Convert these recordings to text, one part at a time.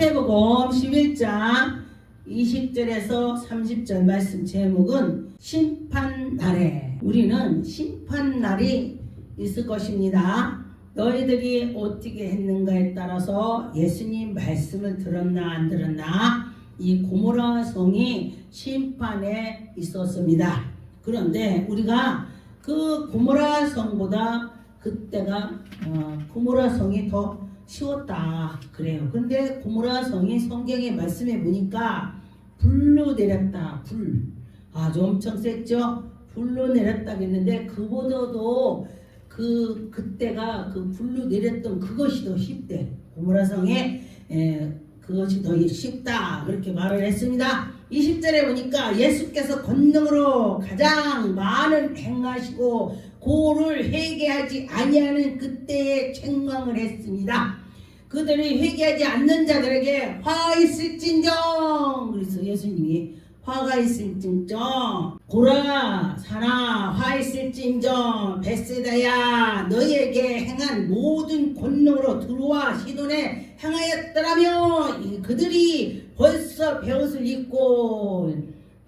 마태복음 11장 20절에서 30절 말씀 제목은 심판 날에 우리는 심판 날이 있을 것입니다. 너희들이 어떻게 했는가에 따라서 예수님 말씀을 들었나 안 들었나 이 고모라 성이 심판에 있었습니다. 그런데 우리가 그 고모라 성보다 그때가 어, 고모라 성이 더 쉬웠다 그래요. 근데 고모라 성이 성경의 말씀에 보니까 불로 내렸다 불 아주 엄청 셌죠. 불로 내렸다 했는데 그보다도 그 그때가 그 불로 내렸던 그것이 더 쉽대. 고모라 성에 에, 그것이 더 쉽다 그렇게 말을 했습니다. 20절에 보니까 예수께서 권능으로 가장 많은 행하시고 고를 회개하지 아니하는 그때에 책망을 했습니다. 그들이 회개하지 않는 자들에게 화 있을진정. 그래서 예수님이 화가 있을진정. 고라 사나 화 있을진정. 베세다야 너희에게 행한 모든 권능으로 들어와 시돈에 행하였더라며. 이 그들이 벌써 배옷을 입고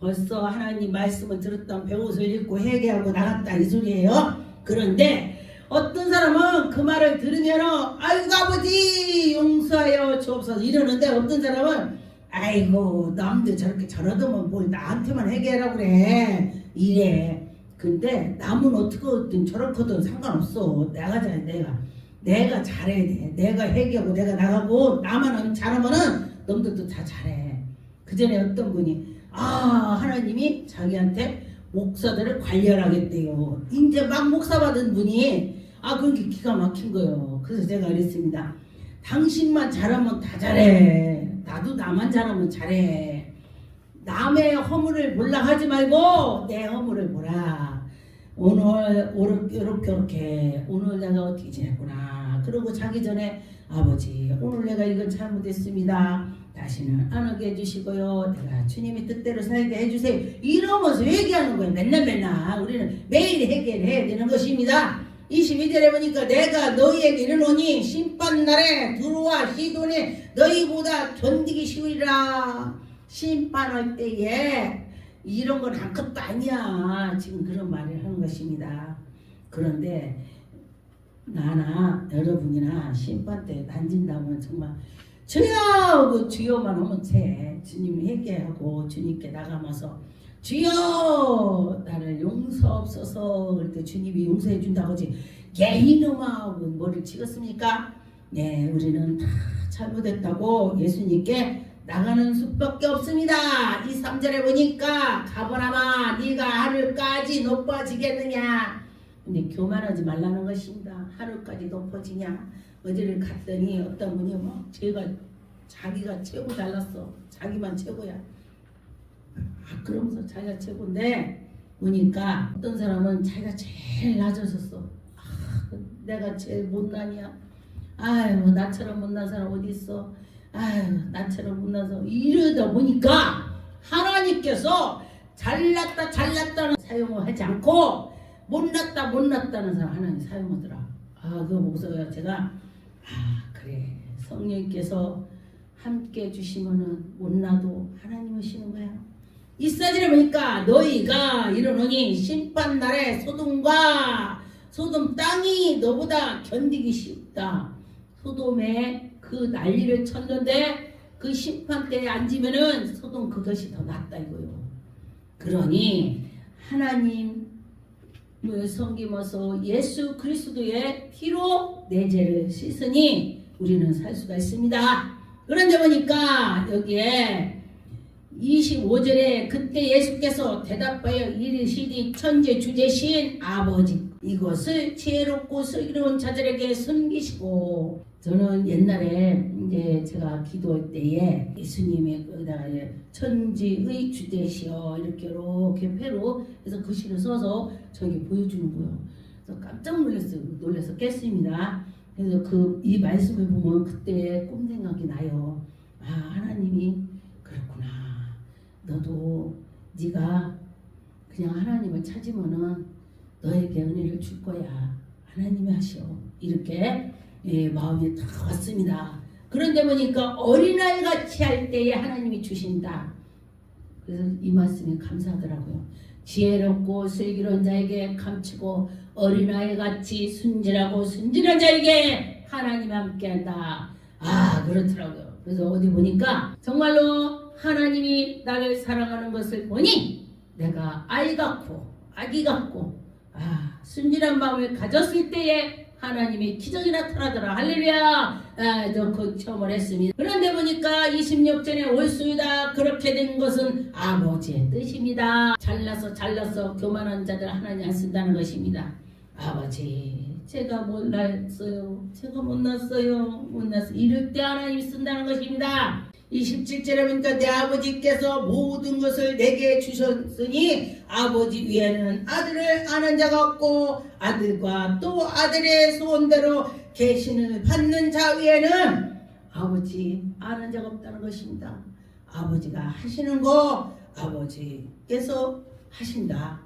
벌써 하나님 말씀을 들었던 배옷을 입고 회개하고 나갔다. 이 소리예요. 그런데 어떤 사람은 그 말을 들으면 아이고 아버지! 용서하여 주옵소서. 이러는데 어떤 사람은 아이고 남들 저렇게 저러더만 뭘 나한테만 회개하라고 그래. 이래. 근데 남은 어떻게든 저렇거든 상관없어. 내가 잘해 내가 내가 잘해야 돼. 내가 회개하고 내가 나가고 나만 잘하면은 놈들도 다 잘해. 그 전에 어떤 분이 아 하나님이 자기한테 목사들을 관리하겠대요. 이제 막 목사 받은 분이 아 그게 기가 막힌 거예요. 그래서 제가 그랬습니다. 당신만 잘하면 다 잘해. 나도 나만 잘하면 잘해. 남의 허물을 몰라 하지 말고 내 허물을 보라 오늘 오르- 이렇게 오늘 내가 어떻게 지냈구나. 그러고 자기 전에 아버지 오늘 내가 이건 잘못했습니다. 다시는 안 하게 해주시고요. 내가 주님의 뜻대로 살게 해주세요. 이러면서 회개하는 거예요. 맨날 맨날. 우리는 매일 회개를 해야 되는 것입니다 22절에 보니까 내가 너희에게 이르노니 심판날에 들어와 시돈에 너희보다 견디기 쉬우리라. 심판할 때에 이런 건 아무것도 아니야. 지금 그런 말을 하는 것입니다. 그런데 나나 여러분이나 심판 때 단진다면 정말 주여 그 주여만 하면 돼. 주님 회개하고 주님께 나가면서 주여 나를 용서없어서 그럴 때 주님이 용서해 준다고 하지 야 이놈아 그 뭐를 찍었습니까? 네 우리는 다 잘못했다고 예수님께 나가는 수밖에 없습니다. 이 3절에 보니까 가보나마 네가 하늘까지 높아지겠느냐 근데 교만하지 말라는 것입니다. 하늘까지 높아지냐 어디를 갔더니 어떤 분이 막 제가 자기가 최고 잘났어 자기만 최고야 아, 그러면서 자기가 최고인데 보니까 어떤 사람은 자기가 제일 낮아졌어. 아, 내가 제일 못나냐? 아유 나처럼 못난 사람 어디 있어? 아유 나처럼 못나서 이러다 보니까 하나님께서 잘났다 잘났다는 사용을 하지 않고 못났다 못났다는 사람 하나님 사용하더라. 아 그거 보고서 제가 아 그래 성령님께서 함께 해주시면은 못나도 하나님 오시는 거야. 이 사진을 보니까 너희가 이르노니 심판 날에 소돔과 소돔 땅이 너보다 견디기 쉽다. 소돔에 그 난리를 쳤는데 그 심판 때에 앉으면은 소돔 그것이 더 낫다 이거요. 그러니 하나님 을 섬기면서 예수 그리스도의 피로 내 죄를 씻으니 우리는 살 수가 있습니다. 그런데 보니까 여기에 25절에 그때 예수께서 대답하여 이르시니 천재 주제신 아버지 이것을 지혜롭고 슬기로운 자들에게 숨기시고 저는 옛날에 이제 제가 기도할 때에 예수님의 그다가 천지의 주제시여 이렇게 이렇게 패로 해서 글씨를 써서 저에게 보여주는 거예요. 그래서 깜짝 놀랐어요. 놀라서 깼습니다. 그래서 그 이 말씀을 보면 그때 꿈 생각이 나요. 아 하나님이. 너도 네가 그냥 하나님을 찾으면은 너에게 은혜를 줄 거야. 하나님이 하시오. 이렇게 예, 마음이 딱 왔습니다. 그런데 보니까 어린아이 같이 할 때에 하나님이 주신다. 그래서 이 말씀이 감사하더라고요. 지혜롭고 슬기로운 자에게 감추고 어린아이 같이 순진하고 순진한 자에게 하나님이 함께한다. 아 그렇더라고요. 그래서 어디 보니까 정말로 하나님이 나를 사랑하는 것을 보니 내가 아이 같고 아기 같고 아 순진한 마음을 가졌을 때에 하나님이 기적이 나타나더라. 할렐루야. 아, 저그 체험을 했습니다. 그런데 보니까 26전에 올수이다. 그렇게 된 것은 아버지의 뜻입니다. 잘나서 잘나서 교만한 자들 하나님 안 쓴다는 것입니다. 아버지 제가 몰랐어요. 제가 못났어요. 못났어 이럴 때 하나님이 쓴다는 것입니다 27절에 보니까 내 아버지께서 모든 것을 내게 주셨으니 아버지 위에는 아들을 아는 자가 없고 아들과 또 아들의 소원대로 계신을 받는 자 위에는 아버지 아는 자가 없다는 것입니다. 아버지가 하시는 거 아버지께서 하신다.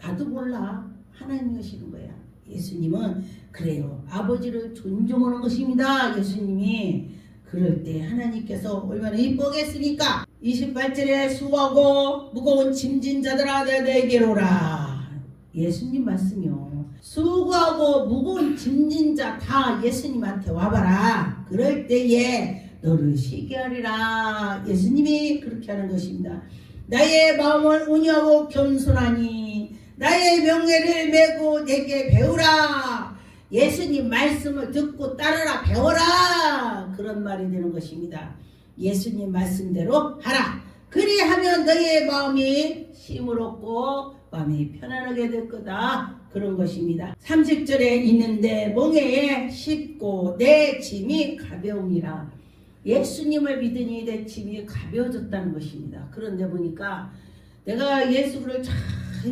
나도 몰라. 하나님이 하시는 거야. 예수님은 그래요. 아버지를 존중하는 것입니다. 예수님이 그럴 때 하나님께서 얼마나 이쁘겠습니까? 28절에 수고하고 무거운 짐진 자들아 내게로라. 예수님 말씀이요. 수고하고 무거운 짐진 자 다 예수님한테 와봐라. 그럴 때에 너를 쉬게 하리라. 예수님이 그렇게 하는 것입니다. 나의 마음을 온유하고 겸손하니 나의 명예를 메고 내게 배우라. 예수님 말씀을 듣고 따르라 배워라 말이 되는 것입니다. 예수님 말씀대로 하라. 그리하면 너의 마음이 힘을 얻고 마음이 편안하게 될 거다. 그런 것입니다. 30절에 있는데 멍에에 쉽고 내 짐이 가벼움이라. 예수님을 믿으니 내 짐이 가벼워졌다는 것입니다. 그런데 보니까 내가 예수를 잘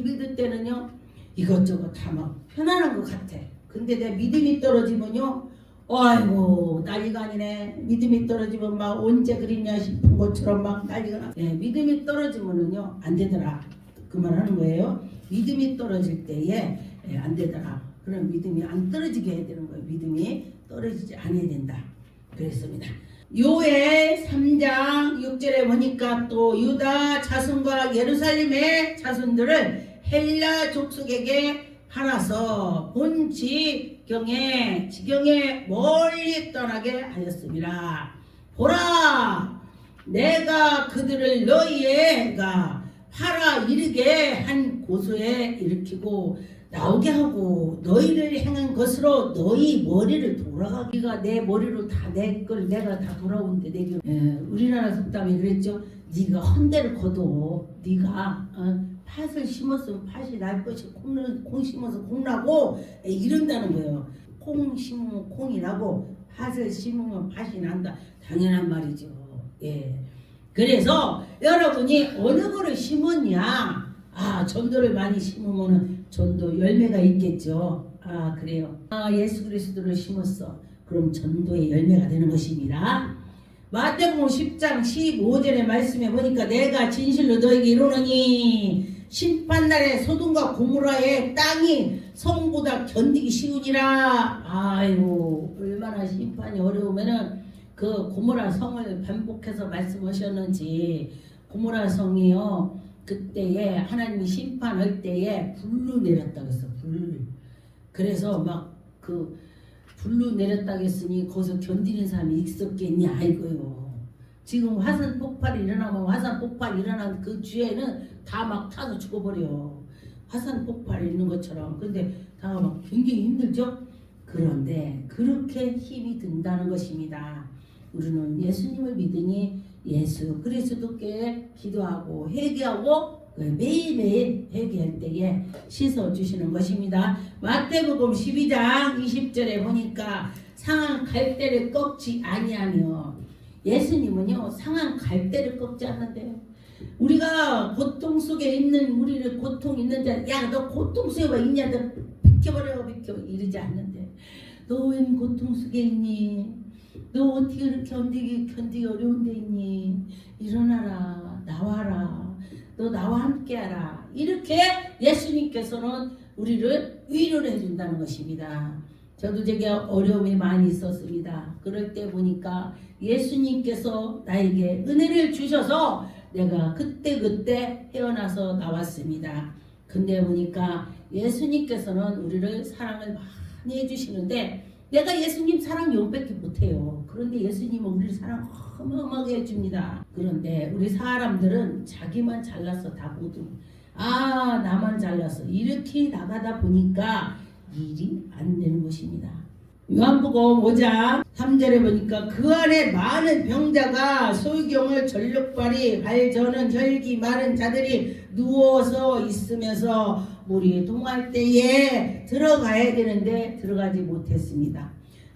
믿을 때는요 이것저것 다 막 편안한 것 같아. 근데 내 믿음이 떨어지면요 아이고 난리가 아니네. 믿음이 떨어지면 막 언제 그랬냐 싶은 것처럼 막 난리가 나. 예, 믿음이 떨어지면은요 안 되더라. 그 말 하는 거예요. 믿음이 떨어질 때에 예, 안 되더라. 그런 믿음이 안 떨어지게 해야 되는 거예요. 믿음이 떨어지지 않아야 된다. 그랬습니다. 요의 3장 6절에 보니까 또 유다 자손과 예루살렘의 자손들을 헬라 족속에게 팔아서 본 지경에 지경에 멀리 떠나게 하였습니다. 보라, 내가 그들을 너희에가 팔아 이르게 한 고소에 일으키고 나오게 하고 너희를 행한 것으로 너희 머리를 돌아가기가 내 머리로 다 내 걸 내가 다 돌아오는데 내게 예, 우리나라 속담이 그랬죠. 네가 헌대를 거둬 네가 어, 팥을 심었으면 팥이 날 것이 콩, 콩 심어서 콩 나고 예, 이런다는 거예요. 콩 심으면 콩이 나고 팥을 심으면 팥이 난다. 당연한 말이죠. 예. 그래서 여러분이 어느 거를 심었냐? 아, 전도를 많이 심으면 전도 열매가 있겠죠. 아, 그래요. 아, 예수 그리스도를 심었어. 그럼 전도의 열매가 되는 것입니다. 마태복음 10장 15절의 말씀에 보니까 내가 진실로 너에게 이르노니 심판날에 소돔과 고무라의 땅이 성보다 견디기 쉬우니라. 아이고 얼마나 심판이 어려우면은 그 고모라 성을 반복해서 말씀하셨는지 고모라 성이요 그때에 하나님이 심판할 때에 불로 내렸다고 했어 불 그래서 막그 불로 내렸다고 했으니 거기서 견디는 사람이 있었겠냐 이거요. 지금 화산 폭발이 일어나면 화산 폭발이 일어난 그 주에는 다 막 타서 죽어버려. 화산 폭발이 있는 것처럼. 근데 다 막 굉장히 힘들죠? 그런데 그렇게 힘이 든다는 것입니다. 우리는 예수님을 믿으니 예수 그리스도께 기도하고 회개하고 그 매일매일 회개할 때에 씻어 주시는 것입니다. 마태복음 12장 20절에 보니까 상한 갈대를 꺾지 아니하며 예수님은요 상한 갈대를 꺾지 않는데요. 우리가 고통 속에 있는 우리를 고통 있는 자 야 너 고통 속에 왜 있냐 너 비켜버려 비켜 이러지 않는데 너 웬 고통 속에 있니? 너 어떻게 그렇게 견디기 견디기 어려운데 있니? 일어나라 나와라 너 나와 함께하라 이렇게 예수님께서는 우리를 위로를 해준다는 것입니다. 저도 되게 어려움이 많이 있었습니다. 그럴 때 보니까 예수님께서 나에게 은혜를 주셔서 내가 그때그때 헤어나서 나왔습니다. 근데 보니까 예수님께서는 우리를 사랑을 많이 해주시는데 내가 예수님 사랑 용밖에 못해요. 그런데 예수님은 우리를 사랑 어마어마하게 해줍니다. 그런데 우리 사람들은 자기만 잘나서 다 보도 아 나만 잘나서 이렇게 나가다 보니까 일이 안 되는 것입니다. 요한복음 5장 3절에 보니까 그 안에 많은 병자가 소경을 전력발이 발저는 혈기 많은 자들이 누워서 있으면서 물이 동할 때에 들어가야 되는데 들어가지 못했습니다.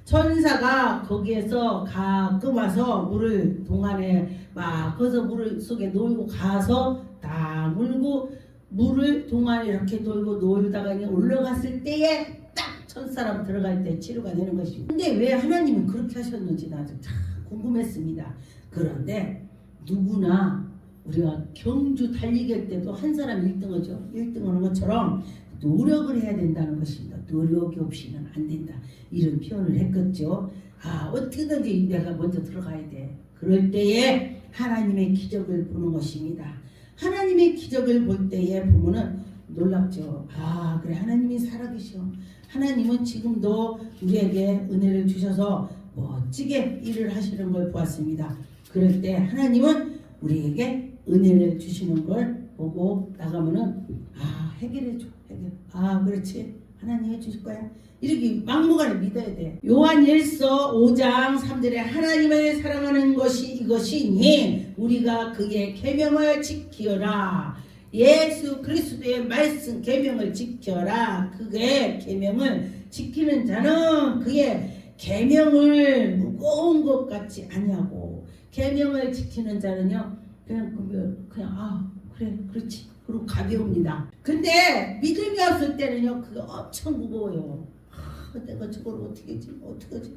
천사가 거기에서 가끔 와서 물을 동안에 막 거기서 물을 속에 놀고 가서 다 물고 물을 동안에 이렇게 돌고 놀다가 올라갔을 때에 딱 천사람 들어갈 때 치료가 되는 것입니다. 근데 왜 하나님은 그렇게 하셨는지 나도 참 궁금했습니다. 그런데 누구나 우리가 경주 달리기 할 때도 한 사람 1등하죠. 1등 하는 것처럼 노력을 해야 된다는 것입니다. 노력이 없이는 안 된다. 이런 표현을 했겠죠. 아, 어떻게든지 내가 먼저 들어가야 돼. 그럴 때에 하나님의 기적을 보는 것입니다. 하나님의 기적을 볼 때에 보면은 놀랍죠. 아, 그래. 하나님이 살아계셔. 하나님은 지금도 우리에게 은혜를 주셔서 멋지게 일을 하시는 걸 보았습니다. 그럴 때 하나님은 우리에게 은혜를 주시는 걸 보고 나가면은 아 해결해 줘 해결. 아 그렇지. 하나님 해주실 거야. 이렇게 막무가내 믿어야 돼. 요한일서 5장 3절에 하나님을 사랑하는 것이 이것이니 우리가 그의 계명을 지키어라. 예수 그리스도의 말씀 계명을 지켜라. 그의 계명을 지키는 자는 그의 계명을 무거운 것 같지 아니하고 계명을 지키는 자는요 그냥 그냥, 그냥 아 그래 그렇지 그리고 가벼웁니다. 근데 믿음이 없을 때는요 그게 엄청 무거워요. 아, 내가 저걸 어떻게 하지 어떻게 하지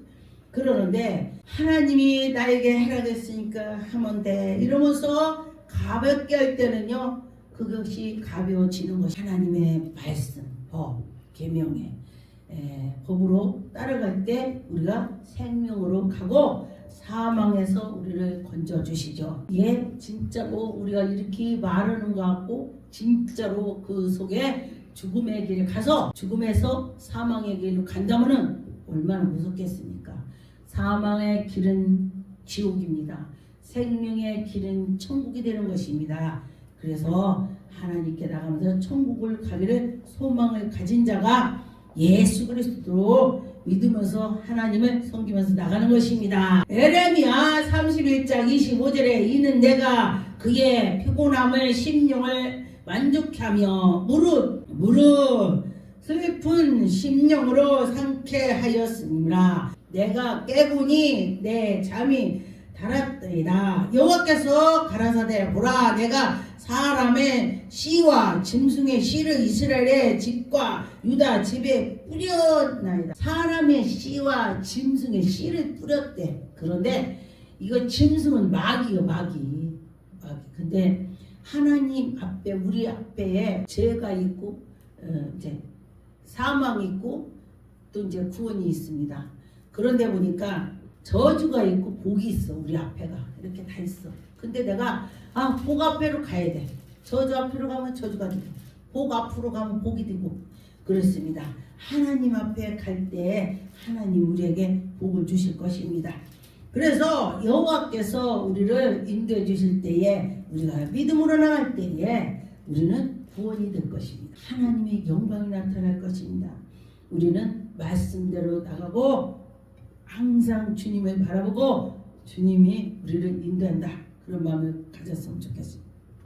그러는데 하나님이 나에게 해라겠으니까 하면 돼 이러면서 가볍게 할 때는요 그것이 가벼워지는 것이 하나님의 말씀 법 계명에 에, 법으로 따라갈 때 우리가 생명으로 가고 사망에서 우리를 건져 주시죠. 예, 진짜로 우리가 이렇게 말하는 것 같고 진짜로 그 속에 죽음의 길을 가서 죽음에서 사망의 길로 간다면은 얼마나 무섭겠습니까? 사망의 길은 지옥입니다. 생명의 길은 천국이 되는 것입니다. 그래서 하나님께 나가면서 천국을 가기를 소망을 가진 자가 예수 그리스도로 믿으면서 하나님을 섬기면서 나가는 것입니다. 에레미야 31장 25절에 이는 내가 그의 피곤함을 심령을 만족케 하며 무릇 무릇 슬픈 심령으로 상쾌하였습니다. 내가 깨보니 내 잠이 달았더이다. 여호와께서 가라사대 보라 내가 사람의 씨와 짐승의 씨를 이스라엘의 집과 유다 집에 뿌렸나이다. 사람의 씨와 짐승의 씨를 뿌렸대. 그런데 이거 짐승은 마귀요 마귀. 마귀. 근데 하나님 앞에 우리 앞에 죄가 있고 어, 이제 사망이 있고 또 이제 구원이 있습니다. 그런데 보니까 저주가 있고 복이 있어 우리 앞에가 이렇게 다 있어. 근데 내가 아 복 앞에로 가야 돼. 저주 앞으로 가면 저주가 되고 복 앞으로 가면 복이 되고 그렇습니다. 하나님 앞에 갈 때 하나님 우리에게 복을 주실 것입니다. 그래서 여호와께서 우리를 인도해 주실 때에 우리가 믿음으로 나갈 때에 우리는 구원이 될 것입니다. 하나님의 영광이 나타날 것입니다. 우리는 말씀대로 나가고 항상 주님을 바라보고 주님이 우리를 인도한다. 그런 마음을 가졌으면 좋겠습니다.